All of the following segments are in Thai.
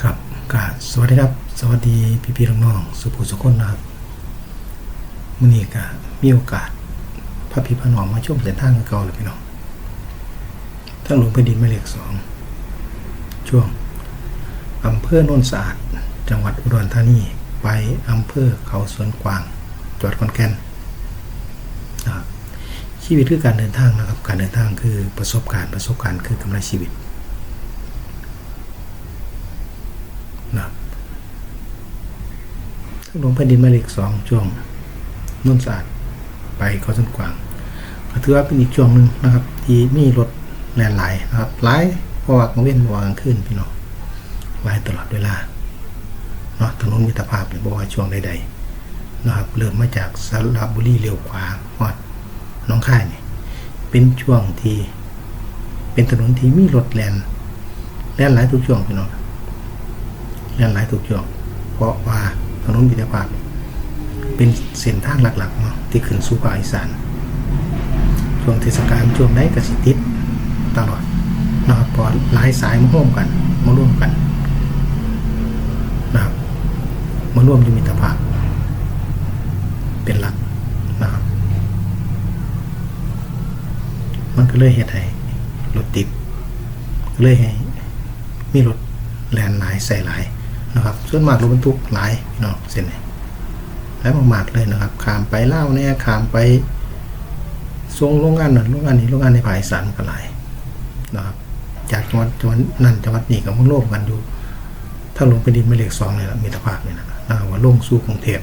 ครับกาสวัสดีครับ สวัสดีพี่พี่ๆน้องๆสุภูสุคนนะครับมื่อนี้ก็มีโอกาสพระพี่พระน้องมาชมเส้นทางเก่าเลยพี่น้องทั้งหลวงแผ่นดินแม่เหล็กสองช่วงอำเภอโนนสะอาด จังหวัดอุดรธานีไปอำเภอเขาสวนกวางจังหวัดขอนแก่นชีวิตคือการเดินทางนะครับ การเดินทางคือประสบการณ์ประสบการณ์คือกำไรชีวิต นะครับ ทั้งลงแผ่นดินมายเลขสองช่วงนุ่นสะอาดไปเขาสันกวางก็ถือว่าเป็นอีกช่วงหนึ่งนะครับที่มีรถแล่นหลายนะครับหลายเพราะว่ากลางเว้นเพราะว่ากลางคืนพี่น้องหลายตลอดเวลาเนาะถนนมิตรภาพเนี่ยบอกว่าช่วงใดๆนะครับเริ่มมาจากสระบุรีเลี้ยวขวาฮอดน้องค่ายเนี่ยเป็นช่วงที่เป็นถนนที่มีรถแล่นแล่นหลายทุกช่วงพี่น้องเรื่องหลายถูกช่วงเพราะว่า ถนนมิตรภาพ เป็นเส้นทางหลักๆเนาะที่ขึ้นสู่ภาคอีสานช่วงเทศกาลช่วงไหนกสิติดตลอดนะครับพอหลายสายมาร่วมกันมาร่วมกันนะครับมาร่วมอยู่มิตรภาพ เป็นหลักนะครับ มันก็เลยเหตุให้รถติดเลยให้มีรถแลนหลายใส่หลาย นะครับส่วนมากรถบรรทุกหลายพี่น้องเส้นนี้หลายมากๆเลยนะครับขามไปเล่าเนี่ยขามไปส่งโรงงานนั่นโรงงานนี้โรงงานในภาคอีสานก็หลายนะครับจากจังหวัดจังหวัดนั่นจังหวัดนี้ก็มันร่วมกันอยู่ ถ้าลงไปดินไม่เหลขสองเลยละมีตภาพเนี่ยนะนะครับว่าลงสู่กรุงเทพ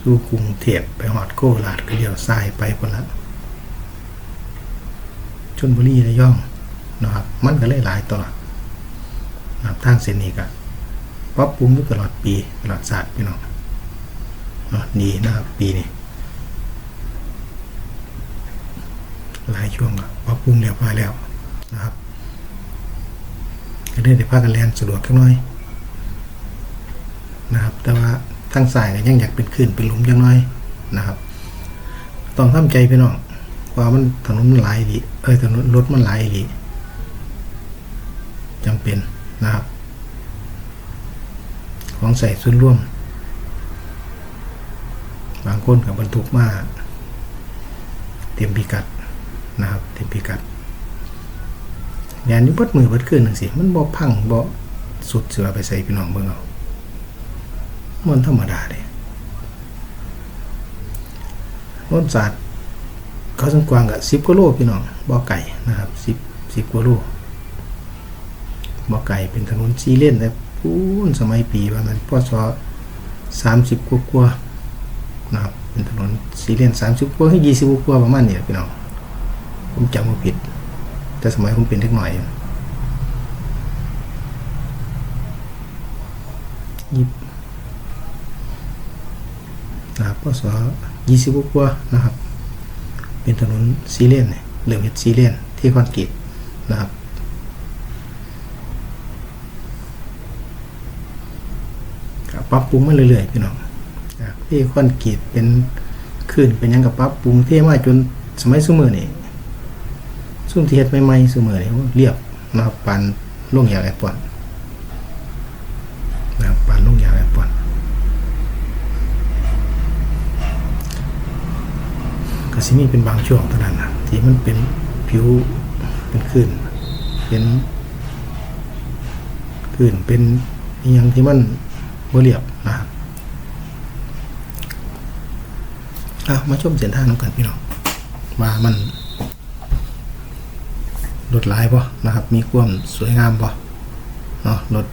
สู่กรุงเทพไปหอดโคราชก็เลี้ยวซ้ายไปคนละชนบุรีระยองนะครับมันก็เลยหลายตลอด ทางเส้นนี้ก็ปรับปรุงอยู่ตลอดปีตลอดศาสตร์พี่น้องเนาะดีนะครับปีนี้หลายช่วงก็ปรับปรุงเรียบร้อยแล้วนะครับก็ได้แต่พากันแลนสะดวกแค่น้อยนะครับ แต่ว่าทางสายก็ยังอยากเป็นขึ้นเป็นหลุมยังน้อยนะครับ ต้องทำใจพี่น้องว่ามันถนนมันหลายดีเอ้ยถนนรถมันหลายดีจำเป็น นะครับ ของใส่ส่วนร่วม บางคนกับบรรทุกมาเตรียมพิกัดนะครับเตรียมพิกัดงานนี้เบิดมือเบิดขึ้นหนึ่งสิมันบ่พังบ่สุดเสือไปใส่พี่น้องเบิ่งเอามันธรรมดาเด้รถสาดเขาสังกวางกับสิบกิโลพี่น้องบ่อไก่นะครับสิบสิบกิโล บ่อไก่เป็นถนนซีเลนแต่พูนสมัยปีว่ามันพศสามสิบกว่าๆนะครับเป็นถนนซีเลนสามสิบกว่าให้ยี่สิบกว่าประมาณนี้พี่น้องผมจำไม่ผิด แต่สมัยผมเป็นเด็กหน่อยยิบนะครับพศยี่สิบกว่านะครับ เป็นถนนซีเลนเนี่ยเริ่มเห็ดซีเลนที่คอนกรีตนะครับ ปรับปรุงมาเรื่อยๆพี่น้องจากที่คอนกรีตเป็นขึ้นเป็นยังกับปรับปรุงเท่มาจนสมัยสมือนี่ซุ่มที่เฮ็ดใหม่ๆสมือนี่เรียบนะครับปันลงยางแอปเปิลนะครับปันลงยางแอปเปิลก็สิมีเป็นบางช่วงเท่านั้นนะที่มันเป็นผิวเป็นคลื่นเป็นคลื่นเป็นอหยังที่มัน บ่เรียบนะครับอะมาชมเส้นทางน้ำกันพี่น้องว่ามันรถหลายป่นะครับ มีความสวยงามป่เนาะรถ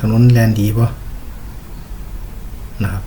ถนนแลนดีป่นะครับ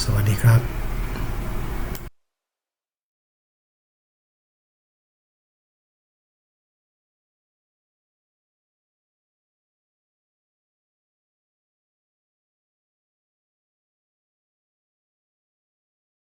สวัสดีครับ